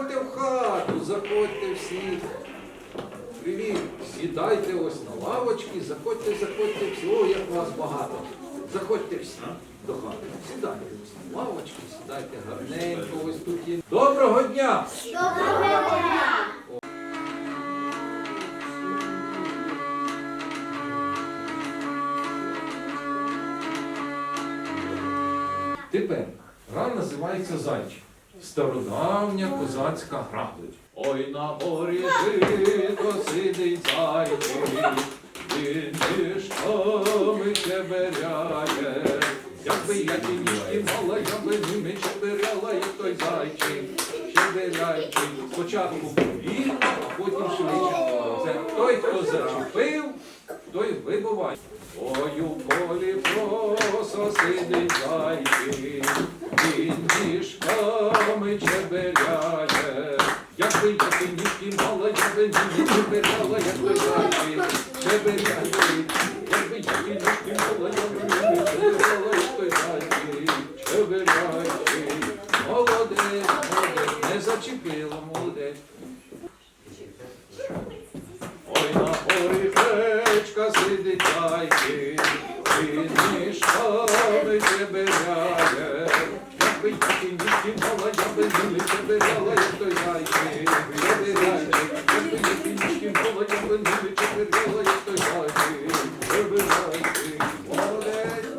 заходьте в хату, заходьте всі. Привіт, сідайте ось на лавочки, заходьте, заходьте всі. О, як вас багато. Заходьте всі до хати. Сідайте ось на лавочки, сідайте гарненько, ось тут є. Доброго дня! Доброго дня! Тепер гра називається Зайчик. Стародавня козацька гра. Ой на горі жито сидить зайчик, він мішками чеберяє. Якби я ті ніжки мала, я би ними чеберяла, як той зайчик, чеберяйчик. Спочатку повільно, а потім швидше. Це той, хто зачепив, той вибуває. Ой, у полі просто сидить зайчик, чебеляє, чеберяє. Якби я ти ніжки мала, я би нині чеберяла, як би зайчик, чеберяє. Якби я ти ніжки мала, я би нині чеберяла, як я ти чеберяє. Молодець, молодець, не зачепила, молодець. Ой, на горі гречка сидить зайчик, він мішками чеберяє. Якби я мала, я би ними чеберяла, як той зайчик, чеберяйчик. Якби я ті ніжки мала, я би ними чеберяла, як той зайчик, чеберяйчик. Молодець,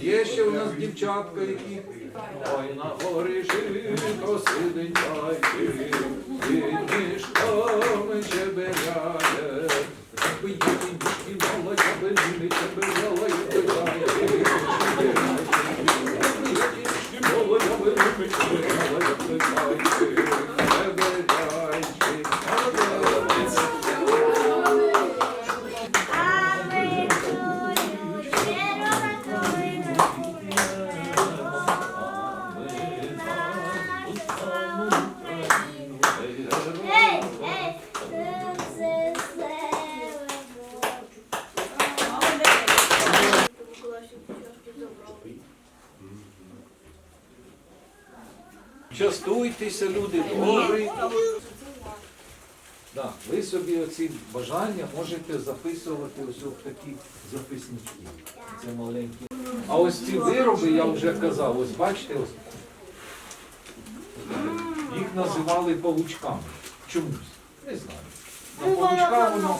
є ще у нас дівчатка, які Ой, на горі жито сидить зайчик, він мішками чеберяє. Якби я よろしくお願いします。Частуйтеся, люди добрі. Да, ви собі оці бажання можете записувати ось в такі записнички. Це маленькі. А ось ці вироби, я вже казав, ось бачите, ось. Їх називали павучками. Чомусь. Не знаю. На павучка воно.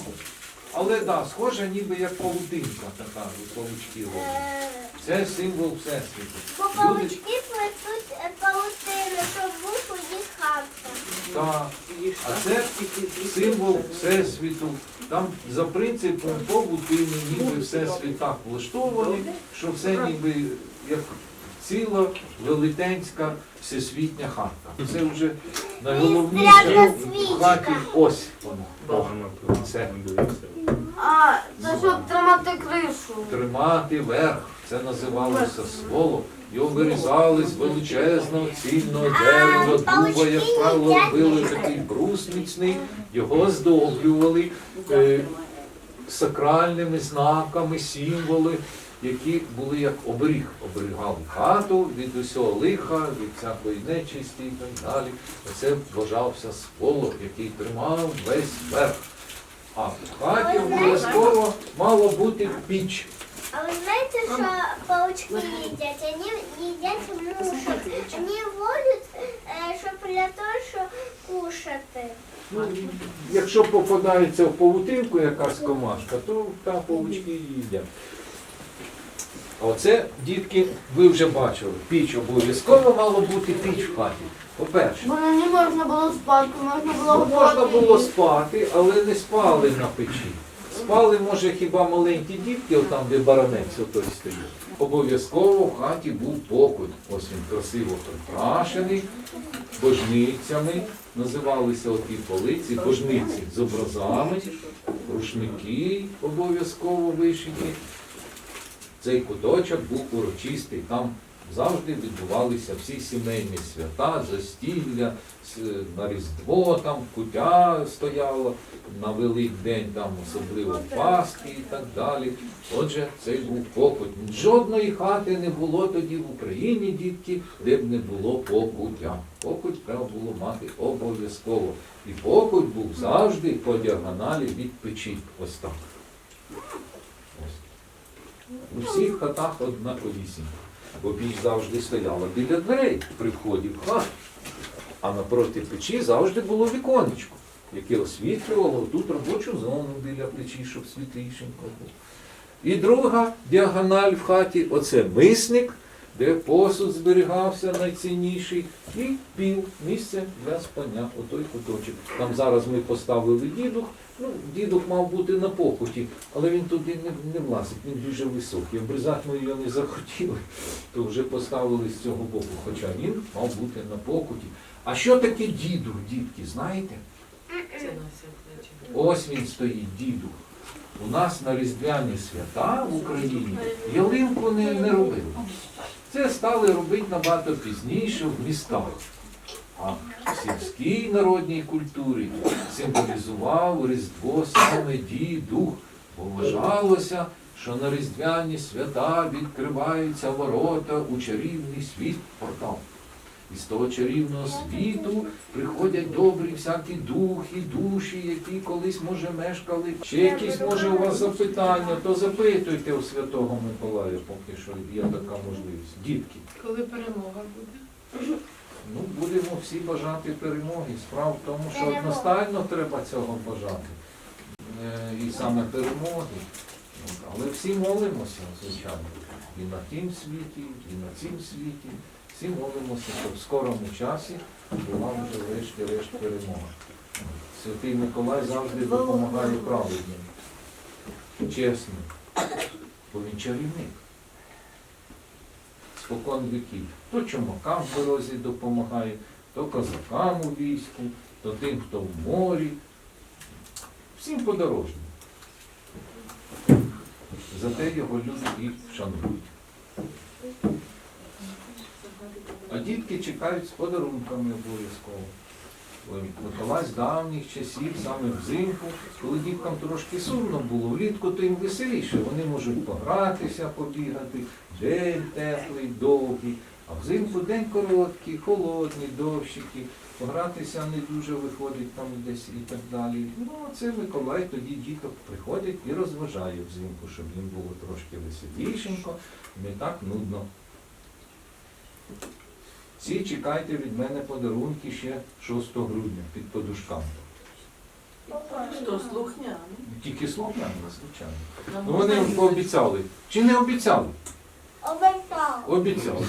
Але так, да, схоже, ніби як павутинка така, ось павучки роблять. Це символ Всесвіту. Люди павучки плетуть е, павутину, щоб був у них хатка. А це символ Всесвіту. Там за принципом побутини, ніби Всесвіт так влаштований, що все ніби як ціла велетенська всесвітня хатка. Це вже найголовніше в хаті ось воно. О, Це А, це щоб тримати кришу. тримати верх. Це називалося своло. Його вирізали з величезного цільного дерева, дуба, як правило, робили такий брус міцний, його оздоблювали е, сакральними знаками, символи, які були як оберіг, оберігали хату від усього лиха, від всякої нечисті і так далі. Оце вважався своло, який тримав весь верх. А в хаті обов'язково мало бути піч. А ви знаєте, що паучки їдять? Вони їдять мушок. Вони водять, е, щоб для того, щоб кушати. Ну, якщо попадається в павутинку якась комашка, то та павучки їдять. А Оце, дітки, ви вже бачили, піч обов'язково мало бути піч в хаті. По-перше, Бо на ній можна було спати, можна було ну, можна готувати. було спати, але не спали на печі. Спали, може, хіба маленькі дітки, отам, де баранець отой стоїть. Обов'язково в хаті був покут. Ось він красиво прикрашений, божницями. Називалися оті полиці, божниці з образами, рушники обов'язково вишиті. Цей куточок був урочистий. Там завжди відбувалися всі сімейні свята, застілля, на Різдво там кутя стояла, на Великдень там особливо Пасхи і так далі. Отже, цей був покуть. Жодної хати не було тоді в Україні, дітки, де б не було покуття. Покуть треба було мати обов'язково. І покуть був завжди по діагоналі від печі. Ось так. У всіх хатах однаковісінько. Бо піч завжди стояла біля дверей при вході в хату. А напроти печі завжди було віконечко, яке освітлювало тут робочу зону біля печі, щоб світлішенько було. І друга діагональ в хаті оце мисник, де посуд зберігався найцінніший, і піл, місце для спання, отой куточок. Там зараз ми поставили дідух. Ну, дідух мав бути на покуті, але він туди не, не влазить, він дуже високий. Обрізати ми його не захотіли, то вже поставили з цього боку, хоча він мав бути на покуті. А що таке дідух, дітки, знаєте? Ось він стоїть, дідух. У нас на Різдвяні свята в Україні ялинку не, не робили. Це стали робити набагато пізніше в містах. А в сільській народній культурі символізував Різдво саме дідух, бо вважалося, що на Різдвяні свята відкриваються ворота у чарівний світ портал. І з того чарівного світу приходять добрі всякі духи, душі, які колись, може, мешкали. Ще якісь, може, у вас запитання, то запитуйте у Святого Миколая, поки що є така можливість. Дітки, Коли перемога буде? ну будемо всі бажати перемоги. Справа в тому, що одностайно треба цього бажати. Е, І саме перемоги. Але всі молимося, звичайно. І на тім світі, і на цім світі. Всі молимося, щоб в скорому часі була вже врешті-решт перемога. Святий Миколай завжди допомагає праведним, чесним, бо він чарівник. Спокон віків. То чумакам в дорозі допомагає, то козакам у війську, то тим, хто в морі. Всім подорожнім. Зате його люди і шанують. А дітки чекають з подарунками обов'язково. З давніх часів, саме взимку, коли діткам трошки сумно було, влітку то їм веселіше. Вони можуть погратися, побігати, день теплий, довгий, а взимку день короткий, холодний, довщикий, погратися не дуже виходить там десь і так далі. Ну, це Миколай тоді діток приходить і розважає взимку, щоб їм було трошки веселішенько, не так нудно. Всі чекайте від мене подарунки ще 6 грудня під подушками. Що, слухняний? Тільки слухняно, звичайно. Ну, вони пообіцяли. Чи не обіцяли? Обіцяли. Обіцяли.